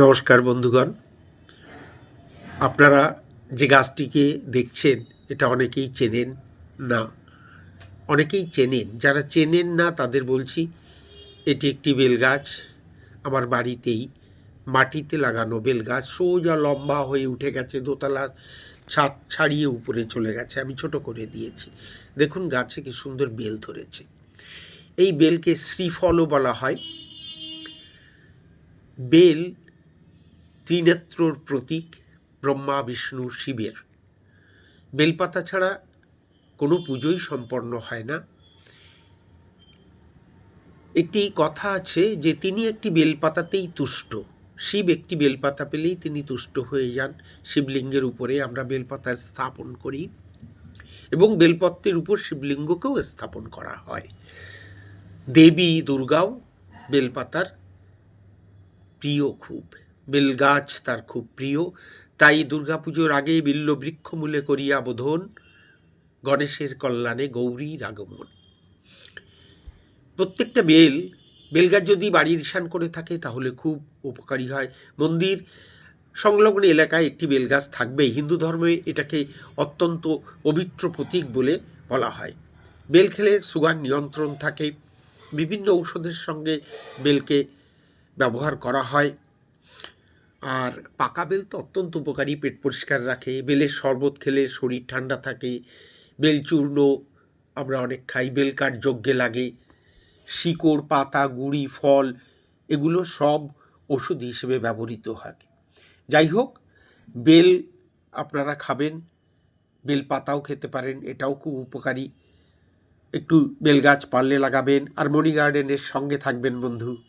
নমস্কার বন্ধুগণ। আপনারা যে গাছটিকে দেখছেন, এটা অনেকেই চেনেন না। অনেকেই চেনেন, যারা চেনেন না তাদের বলছি, এটি একটি বেল গাছ আমার বাড়িতেই মাটিতে লাগানো বেল গাছ সোজা লম্বা হয়ে উঠে গেছে, দোতলা ছাদ ছাড়িয়ে উপরে চলে গেছে। আমি ছোট করে দিয়েছি। দেখুন গাছে কি সুন্দর বেল ধরেছে। এই বেলকে শ্রীফলও বলা হয়। বেল ত্রিনেত্রর প্রতীক ব্রহ্মা, বিষ্ণু, শিবের। বেলপাতা ছাড়া কোনো পুজোই সম্পন্ন হয় না। একটি কথা আছে যে, তিনি একটি বেলপাতাতেই তুষ্ট। শিব একটি বেলপাতা পেলেই তিনি তুষ্ট হয়ে যান। শিবলিঙ্গের উপরে আমরা বেলপাতা স্থাপন করি এবং বেলপত্রের উপর শিবলিঙ্গকেও স্থাপন করা হয়। দেবী দুর্গাও বেলপাতার প্রিয় খুব। বেলগাছ তার খুব প্রিয়। তাই দুর্গাপুজোর আগে বিল্ল বৃক্ষমূলে করিয়া বোধন গণেশের কল্যাণে গৌরীর আগমন। প্রত্যেকটা বেল বেলগাছ যদি বাড়ির ঈশান করে থাকে তাহলে খুব উপকারী হয়। মন্দির সংলগ্ন এলাকায় একটি বেলগাছ থাকবে হিন্দু ধর্মে এটাকে অত্যন্ত পবিত্র প্রতীক বলে বলা হয়। বেল খেলে সুগার নিয়ন্ত্রণ থাকে। বিভিন্ন ঔষধের সঙ্গে বেলকে ব্যবহার করা হয়। আর পাকা বেল তো অত্যন্ত উপকারী, পেট পরিষ্কার রাখে, বেলের শরবত খেলে শরীর ঠান্ডা থাকে, বেল চূর্ণ, আমরা অনেক খাই, বেল কাঠ যজ্ঞে লাগে, শিকড়, পাতা, গুঁড়ি, ফল, এগুলো সব ওষুধ হিসেবে ব্যবহৃত হয় যাই হোক, বেল আপনারা খাবেন, বেল পাতাও খেতে পারেন, এটাও খুব উপকারী। একটু বেল গাছ পারলে লাগাবেন, আর মণি গার্ডেনের সঙ্গে থাকবেন বন্ধু।